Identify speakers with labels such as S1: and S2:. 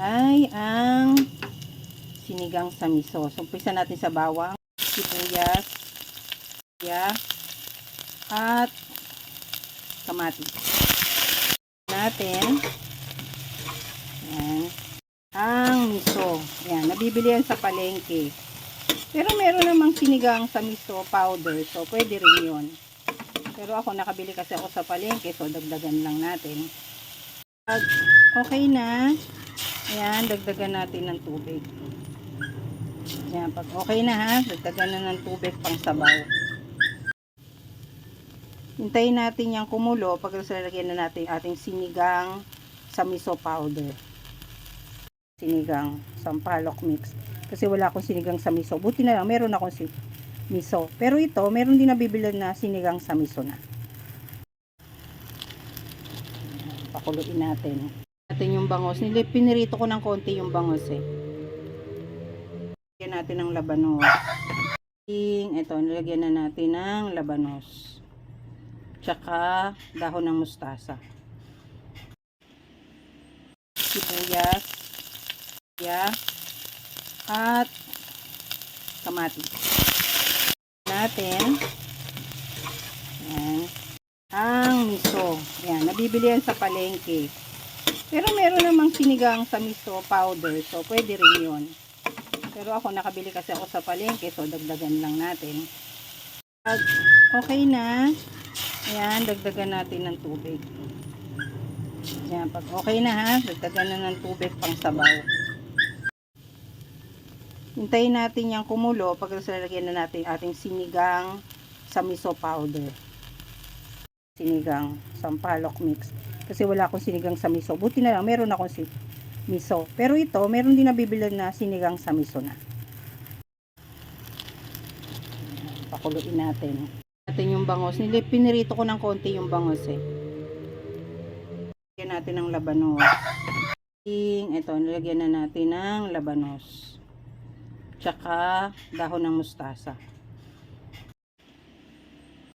S1: ay ang sinigang sa miso. So, umpisa natin sa bawang, sibuyas, ya, at kamatis. Natin. Yan. Ang miso. Yan. Nabibili yan sa palengke. Pero meron namang sinigang sa miso powder. So, pwede rin yun. Pero ako nakabili kasi ako sa palengke. So, dagdagan lang natin. Pag okay na, ayan, dagdagan natin ng tubig. Ayan, pag okay na ha, dagdagan na ng tubig pang sabaw. Hintayin natin yung kumulo pag lalagyan na natin ating sinigang sa miso powder. Sinigang, sampalok mix. Kasi wala akong sinigang sa miso. Buti na lang, meron akong si miso. Pero ito, meron din nabibilan na sinigang sa miso na. Pakuluin natin. Natin yung bangos. Pinirito ko ng konti yung bangos eh. Lagyan natin ng labanos. Ito, nilagyan na natin ng labanos. Tsaka dahon ng mustasa. Sibuyas. Ya. At kamatis. Natin. Yan. Ang miso. Yan. Nabibili yan sa palengke. Pero meron namang sinigang sa miso powder. So, pwede rin yun. Pero ako nakabili kasi ako sa palengke. So, dagdagan lang natin. Pag okay na, ayan, dagdagan natin ng tubig. Ayan, pag okay na ha, dagdagan na ng tubig pang sabaw. Hintayin natin yung kumulo pag lalagyan na natin ating sinigang sa miso powder. Sinigang, sampalok mix. Kasi wala akong sinigang sa miso. Buti na lang, meron akong si miso. Pero ito, meron din nabibilan na sinigang sa miso na. Pakuluin natin. Natin yung bangos. Nili- Pinirito ko ng konti yung bangos eh. Lagyan natin ng labanos. Ito, nilagyan na natin ng labanos. Tsaka dahon ng mustasa.